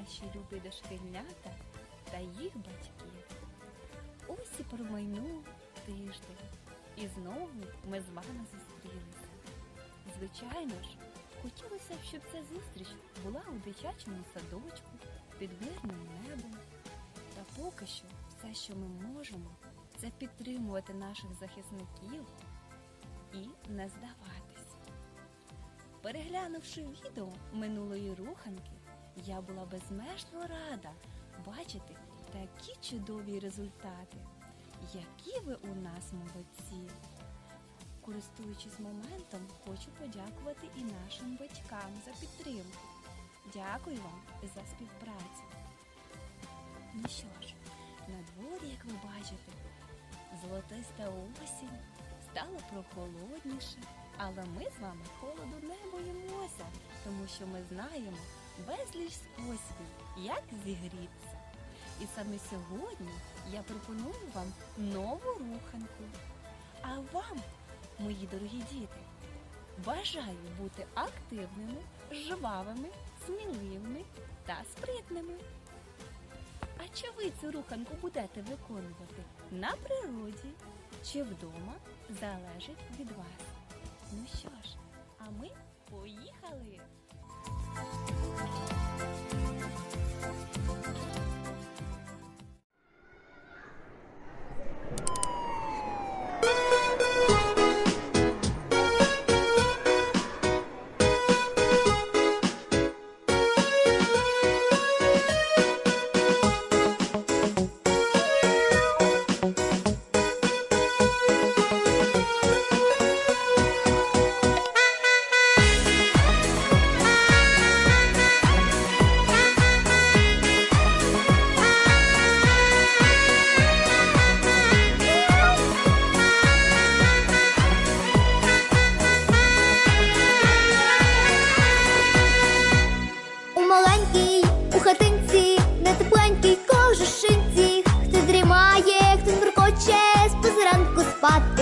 наші любі дошкільнята та їх батьки. Ось і промайнув тиждень, і знову ми з вами зустрілися. Звичайно ж, хотілося б, щоб ця зустріч була у дитячому садочку під мирним небом. Та поки що все, що ми можемо, це підтримувати наших захисників і не здаватись. Переглянувши відео минулої руханки, я була безмежно рада бачити такі чудові результати. Які ви у нас молодці! Користуючись моментом, хочу подякувати і нашим батькам за підтримку. Дякую вам за співпрацю. Ну що ж, на дворі, як ви бачите, золотиста осінь, стало прохолодніше, але ми з вами холоду не боїмося, тому що ми знаємо безліч способів, як зігрітися. І саме сьогодні я пропоную вам нову руханку. А вам, мої дорогі діти, бажаю бути активними, жвавими, сміливими та спритними. А чи ви цю руханку будете виконувати на природі чи вдома, залежить від вас. あ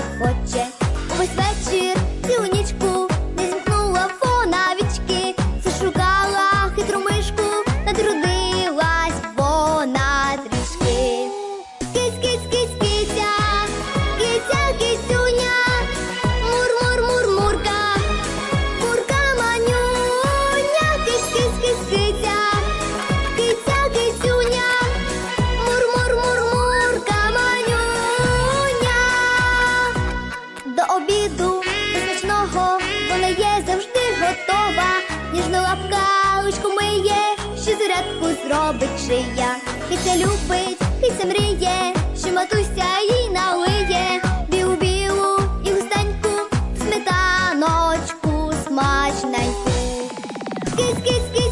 що зарядку зробить шия. Киця любить, хися мріє, що матуся їй налиє. Білу білу і густеньку сметаночку смачненьку. Кись,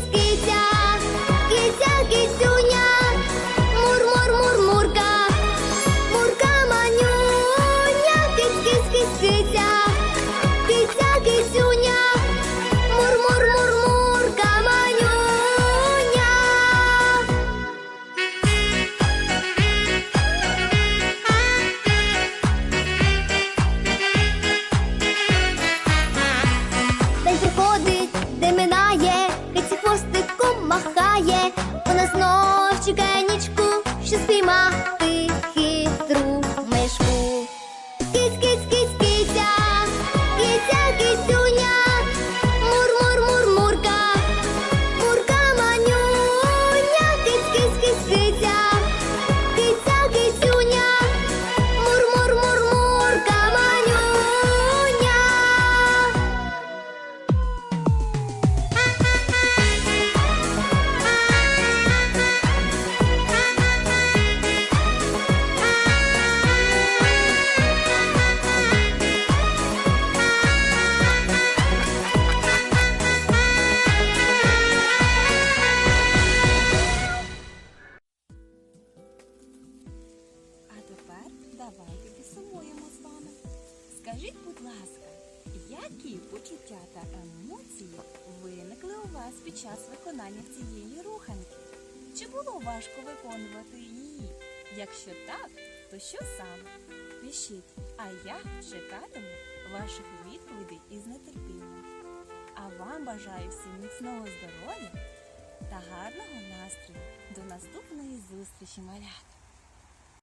підсумуємо з вами. Скажіть, будь ласка, які почуття та емоції виникли у вас під час виконання цієї руханки? Чи було важко виконувати її? Якщо так, то що саме? Пишіть, а я чекатиму ваших відповідей із нетерпінням. А вам бажаю всім міцного здоров'я та гарного настрою. До наступної зустрічі, малята!